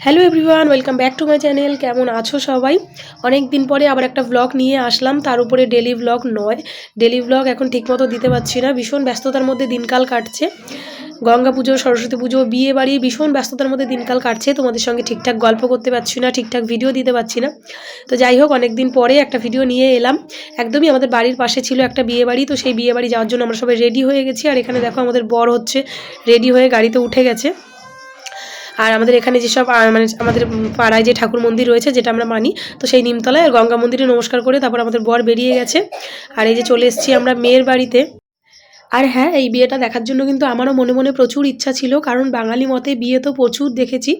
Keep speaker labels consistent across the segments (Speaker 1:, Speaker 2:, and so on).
Speaker 1: Hello everyone welcome back to my channel কেমন আছো সবাই? অনেক দিন পরে আবার একটা ব্লগ নিয়ে আসলাম। তার উপরে ডেলি ব্লগ নয়। ডেলি ব্লগ এখন ঠিকমতো দিতে পারছি না। ভীষণ ব্যস্ততার মধ্যে দিনকাল কাটছে। গঙ্গা পুজো, সরস্বতী পুজো, বিয়ে বাড়ি, ভীষণ ব্যস্ততার মধ্যে দিনকাল কাটছে। তোমাদের সঙ্গে ঠিকঠাক গল্প করতে পারছি না, ঠিকঠাক ভিডিও দিতে পারছি না। তো যাই হোক অনেক দিন পরে একটা ভিডিও নিয়ে এলাম। একদমই আমাদের বাড়ির পাশে ছিল একটা বিয়ে বাড়ি। তো সেই বিয়ে বাড়ি যাওয়ার জন্য আমরা সবাই রেডি হয়ে গেছি। আর এখানে দেখো আমাদের বর হচ্ছে রেডি হয়ে গাড়িতে উঠে গেছে। আর আমাদের এখানে যেসব মানে আমাদের পাড়ায় যে ঠাকুর মন্দির রয়েছে, যেটা আমরা মানি, তো সেই নিমতলায় আর গঙ্গা মন্দিরে নমস্কার করে তারপর আমাদের বর বেরিয়ে গেছে। আর এই যে চলে এসেছি আমরা মেয়ের বাড়িতে। আর হ্যাঁ এই বিয়েটা দেখার জন্য কিন্তু আমারও মনে মনে প্রচুর ইচ্ছা ছিল, কারণ বাঙালি মতে বিয়ে তো প্রচুর দেখেছি।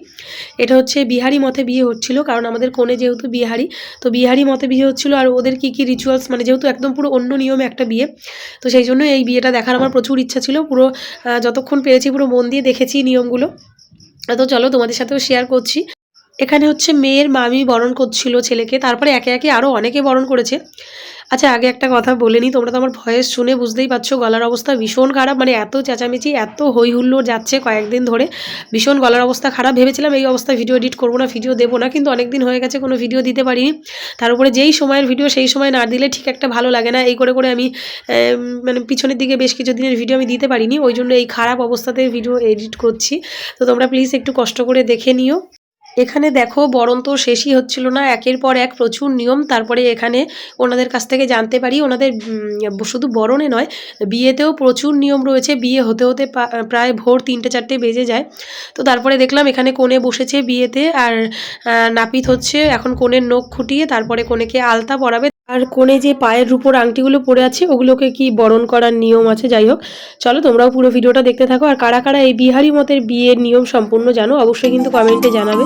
Speaker 1: এটা হচ্ছে বিহারি মতে বিয়ে হচ্ছিল, কারণ আমাদের কোণে যেহেতু বিহারি, তো বিহারি মতে বিয়ে হচ্ছিল আর ওদের কি কি রিচুয়ালস মানে যেহেতু একদম পুরো অন্য নিয়মে একটা বিয়ে, তো সেই জন্য এই বিয়েটা দেখার আমার প্রচুর ইচ্ছা ছিল। পুরো যতক্ষণ পেরেছি পুরো মন দিয়ে দেখেছি নিয়মগুলো। তো চলো তোমাদের সাথেও শেয়ার করছি। এখানে হচ্ছে মেয়ের মামি বরণ করছিল ছেলেকে, তারপরে একে একে আরও অনেকে বরণ করেছে। আচ্ছা আগে একটা কথা বলে নিই তোমরা তো আমার ভয়েস শুনে বুঝতেই পারছ গলার অবস্থা ভীষণ খারাপ মানে এত চেঁচামেচি, এত হই যাচ্ছে কয়েকদিন ধরে। ভীষণ গলার অবস্থা খারাপ, ভেবেছিলাম এই অবস্থায় ভিডিও এডিট করব না, ভিডিও দেবো না, কিন্তু অনেক দিন হয়ে গেছে, কোনো ভিডিও দিতে পারিনি। তার উপরে যেই সময়ের ভিডিও, সেই সময় না দিলে ঠিক একটা ভালো লাগে না, এই করে করে আমি মানে পিছনের দিকে বেশ কিছু দিনের ভিডিও আমি দিতে পারিনি, ওই জন্য এই খারাপ অবস্থাতে ভিডিও এডিট করছি। তো তোমরা প্লিজ একটু কষ্ট করে দেখে নিও। এখানে দেখো বরণ তো শেষই হচ্ছিল না, একের পর এক প্রচুর নিয়ম। তারপরে এখানে ওনাদের কাছ থেকে জানতে পারি, ওনাদের শুধু বরণে নয়, বিয়েতেও প্রচুর নিয়ম রয়েছে। বিয়ে হতে হতে প্রায় ভোর তিনটে চারটে বেজে যায়। তো তারপরে দেখলাম এখানে কোণে বসেছে বিয়েতে, আর নাপিত হচ্ছে। এখন কোণের নখ খুঁটিয়ে তারপরে কোণেকে আলতা পরাবে। আর কোণে যে পায়ের উপর আংটিগুলো পড়ে আছে, ওগুলোকে কি বরণ করার নিয়ম আছে? যাই হোক, চলো তোমরাও পুরো ভিডিওটা দেখতে থাকো। আর কারা কারা এই বিহারি মতের বিয়ের নিয়ম সম্পূর্ণ জানো, অবশ্যই কিন্তু কমেন্টে জানাবে।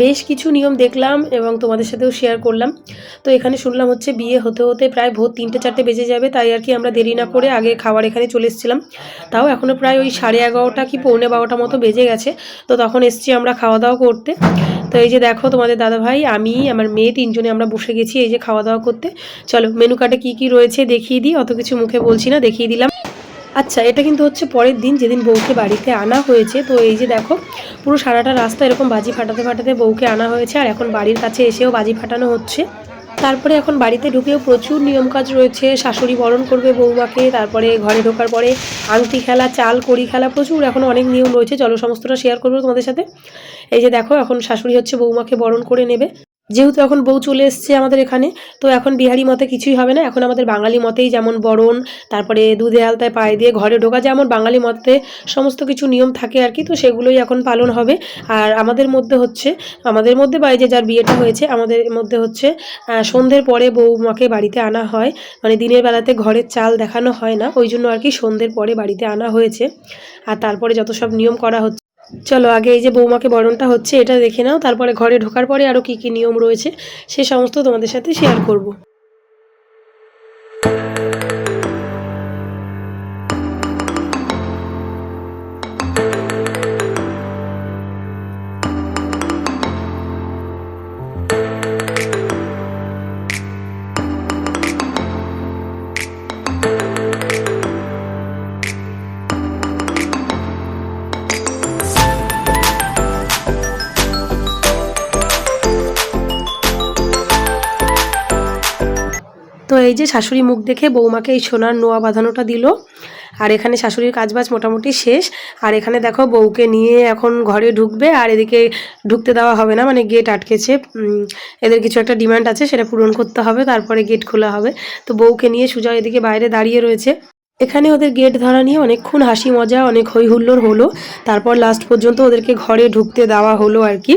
Speaker 1: বেশ কিছু নিয়ম দেখলাম এবং তোমাদের সাথেও শেয়ার করলাম। তো এখানে শুনলাম হচ্ছে বিয়ে হতে হতে প্রায় ভোর তিনটে চারটে বেজে যাবে, তাই আর কি আমরা দেরি না করে আগে খাবার এখানে চলে এসেছিলাম। তাও এখনও প্রায় ওই সাড়ে এগারোটা কি পৌনে বারোটা মতো বেজে গেছে, তো তখন এসছি আমরা খাওয়া দাওয়া করতে। তো এই যে দেখো তোমাদের দাদা ভাই আমি, আমার মেয়ে তিনজনে আমরা বসে গেছি এই যে খাওয়া দাওয়া করতে। চলো মেনু কার্ডে কী কী রয়েছে দেখিয়ে দিই, অত কিছু মুখে বলছি না, দেখিয়ে দিলাম। আচ্ছা এটা কিন্তু হচ্ছে পরের দিন যেদিন বউকে বাড়িতে আনা হয়েছে। তো এই যে দেখো, পুরো সারাটা রাস্তা এরকম বাজি ফাটাতে ফাটাতে বউকে আনা হয়েছে, আর এখন বাড়ির কাছে এসেও বাজি ফাটানো হচ্ছে। তারপরে এখন বাড়িতে ঢুকেও প্রচুর নিয়ম কাজ রয়েছে, শাশুড়ি বরণ করবে বৌমাকে তারপরে ঘরে ঢোকার পরে আংটি খেলা, চাল, কড়ি খেলা, প্রচুর এখন অনেক নিয়ম রয়েছে। চলো, সমস্তটা শেয়ার করব তোমাদের সাথে। এই যে দেখো, এখন শাশুড়ি হচ্ছে বৌমাকে বরণ করে নেবে। যেহেতু এখন বউ চলে এসছে আমাদের এখানে, তো এখন বিহারি মতে কিছুই হবে না। এখন আমাদের বাঙালি মতেই যেমন বরণ, তারপরে দুধে আলতায় পায়ে দিয়ে ঘরে ঢোকা, যেমন বাঙালি মতে সমস্ত কিছু নিয়ম থাকে আর কি, তো সেগুলোই এখন পালন হবে। আর আমাদের মধ্যে হচ্ছে, আমাদের মধ্যে বা যে যার বিয়েটা হয়েছে, আমাদের মধ্যে হচ্ছে সন্ধ্যের পরে বৌমাকে বাড়িতে আনা হয়। মানে দিনের বেলাতে ঘরের চাল দেখানো হয় না, ওই জন্য আর কি সন্ধ্যের পরে বাড়িতে আনা হয়েছে। আর তারপরে যত সব নিয়ম করা হচ্ছে চলো, আগে এই যে বৌমাকে বরণটা হচ্ছে, এটা দেখে নাও, তারপরে ঘরে ঢোকার পরে আরও কি কি নিয়ম রয়েছে, সে সমস্ত তোমাদের সাথে শেয়ার করব। যে শাশুড়ি মুখ দেখে বৌমাকে এই সোনার নোয়া বাঁধানোটা দিল। আর এখানে শাশুড়ির কাজবাজ মোটামুটি শেষ। আর এখানে দেখো বউকে নিয়ে এখন ঘরে ঢুকবে, আর এদিকে ঢুকতে দেওয়া হবে না মানে গেট আটকেছে। এদের কিছু একটা ডিমান্ড আছে, সেটা পূরণ করতে হবে, তারপরে গেট খোলা হবে। তো বউকে নিয়ে সুজয় এদিকে বাইরে দাঁড়িয়ে রয়েছে। এখানে ওদের গেট ধরা নিয়ে অনেকক্ষণ হাসি মজা, অনেক হই হুল্লোড় হলো। তারপর লাস্ট পর্যন্ত ওদেরকে ঘরে ঢুকতে দেওয়া হলো আর কি।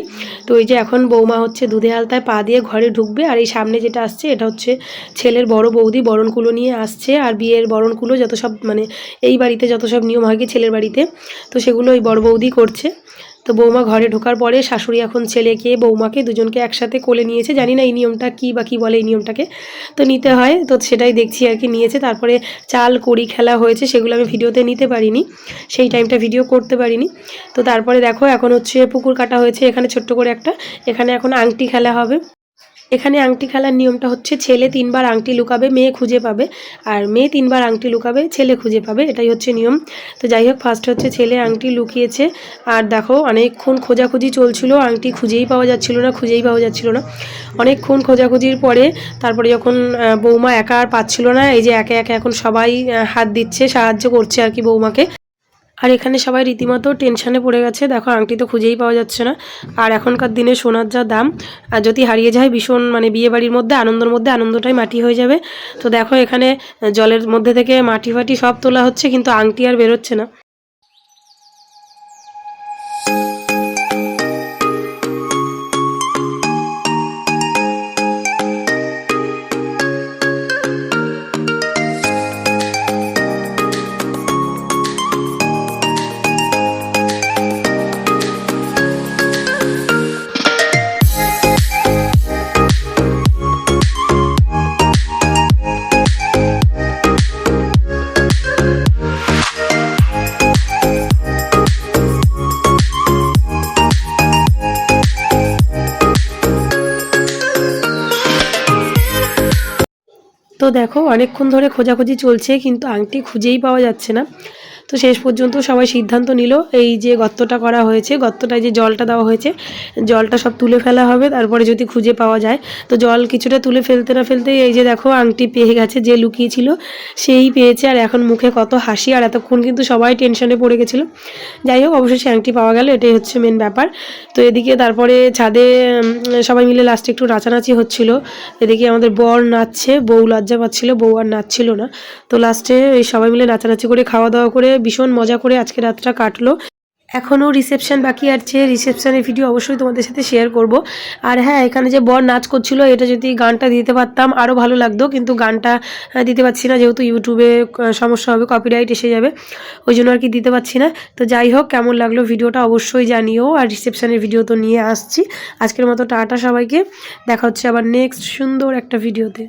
Speaker 1: তো এই যে এখন বৌমা হচ্ছে দুধে আলতায় পা দিয়ে ঘরে ঢুকবে আর এই সামনে যেটা আসছে, এটা হচ্ছে ছেলের বড় বৌদি বরণকুলো নিয়ে আসছে আর বিয়ের বরণকুলো যত সব মানে এই বাড়িতে যত সব নিয়ম কি ছেলের বাড়িতে, তো সেগুলো ওই বড় বৌদি করছে। তো বৌমা ঘরে ঢোকার পরে শাশুড়ি এখন ছেলেকে বৌমাকে দুজনকে একসাথে কোলে নিয়েছে। জানি না এই নিয়মটা কী বা কী বলে এই নিয়মটাকে। তো নিতে হয়, তো সেটাই দেখছি আর কি, নিয়েছে। তারপরে চাল, কড়ি খেলা হয়েছে, সেগুলো আমি ভিডিওতে নিতে পারিনি। সেই টাইমটা ভিডিও করতে পারিনি। তো তারপরে দেখো, এখন হচ্ছে পুকুর কাটা হয়েছে, এখানে ছোট্ট করে একটা। এখানে এখন আংটি খেলা হবে। এখানে আংটি খেলার নিয়মটা হচ্ছে ছেলে তিনবার আংটি লুকাবে, মেয়ে খুঁজে পাবে আর মেয়ে তিনবার আংটি লুকাবে, ছেলে খুঁজে পাবে, এটাই হচ্ছে নিয়ম। তো যাই হোক ফার্স্ট হচ্ছে ছেলে আংটি লুকিয়েছে আর দেখো অনেকক্ষণ খোঁজাখুঁজি চলছিল, আংটি খুঁজেই পাওয়া যাচ্ছিল না, খুঁজেই পাওয়া যাচ্ছিল না। অনেকক্ষণ খোঁজাখুঁজির পরে তারপরে যখন বৌমা একা আর পাচ্ছিল না, এই যে একে একে এখন সবাই হাত দিচ্ছে, সাহায্য করছে আর কি বৌমাকে। আর এখানে সবাই রীতিমতো টেনশানে পড়ে গেছে। দেখো, আংটি তো খুঁজেই পাওয়া যাচ্ছে না। আর এখনকার দিনে সোনার যা দাম, আর যদি হারিয়ে যায় ভীষণ মানে বিয়ে বাড়ির মধ্যে, আনন্দের মধ্যে, আনন্দটাই মাটি হয়ে যাবে। তো দেখো, এখানে জলের মধ্যে থেকে মাটি ফাটি সব তোলা হচ্ছে, কিন্তু আংটি আর বেরোচ্ছে না। তো দেখো অনেকক্ষণ ধরে খোঁজাখুঁজি চলছে কিন্তু আংটি খুঁজেই পাওয়া যাচ্ছে না। তো শেষ পর্যন্ত সবাই সিদ্ধান্ত নিল এই যে গর্তটা করা হয়েছে, গর্তটায় যে জলটা দেওয়া হয়েছে, জলটা সব তুলে ফেলা হবে, তারপরে যদি খুঁজে পাওয়া যায়। তো জল কিছুটা তুলে ফেলতে না ফেলতে এই যে দেখো আংটি পেয়ে গেছে, যে লুকিয়েছিল সেই পেয়েছে, আর এখন মুখে কত হাসি, আর এতক্ষণ কিন্তু সবাই টেনশনে পড়ে গেছিল। যাই হোক, অবশেষে আংটি পাওয়া গেল, এটাই হচ্ছে মেন ব্যাপার। তো এদিকে তারপরে ছাদে সবাই মিলে লাস্টে একটু নাচানাচি হচ্ছিল। এদিকে আমাদের বর নাচছে, বউ লজ্জা পাচ্ছিল, বউ আর নাচছিল না। তো লাস্টে সবাই মিলে নাচানাচি করে, খাওয়া দাওয়া করে ভীষণ মজা করে আজকে রাতটা কাটলো। এখনও রিসেপশন বাকি আছে। রিসেপশনের ভিডিও অবশ্যই তোমাদের সাথে শেয়ার করব। আর হ্যাঁ এখানে যে বর নাচ করছিল, এটা যদি গানটা দিতে পারতাম আরও ভালো লাগতো। কিন্তু গানটা দিতে পারছি না, যেহেতু ইউটিউবে সমস্যা হবে কপিরাইট এসে যাবে। ওই জন্য আর কি দিতে পারছি না। তো যাই হোক, কেমন লাগল ভিডিওটা অবশ্যই জানিও। আর রিসেপশনের ভিডিও তো নিয়ে আসছি। আজকের মতো টাটা সবাইকে। দেখা হচ্ছে আবার নেক্সট সুন্দর একটা ভিডিওতে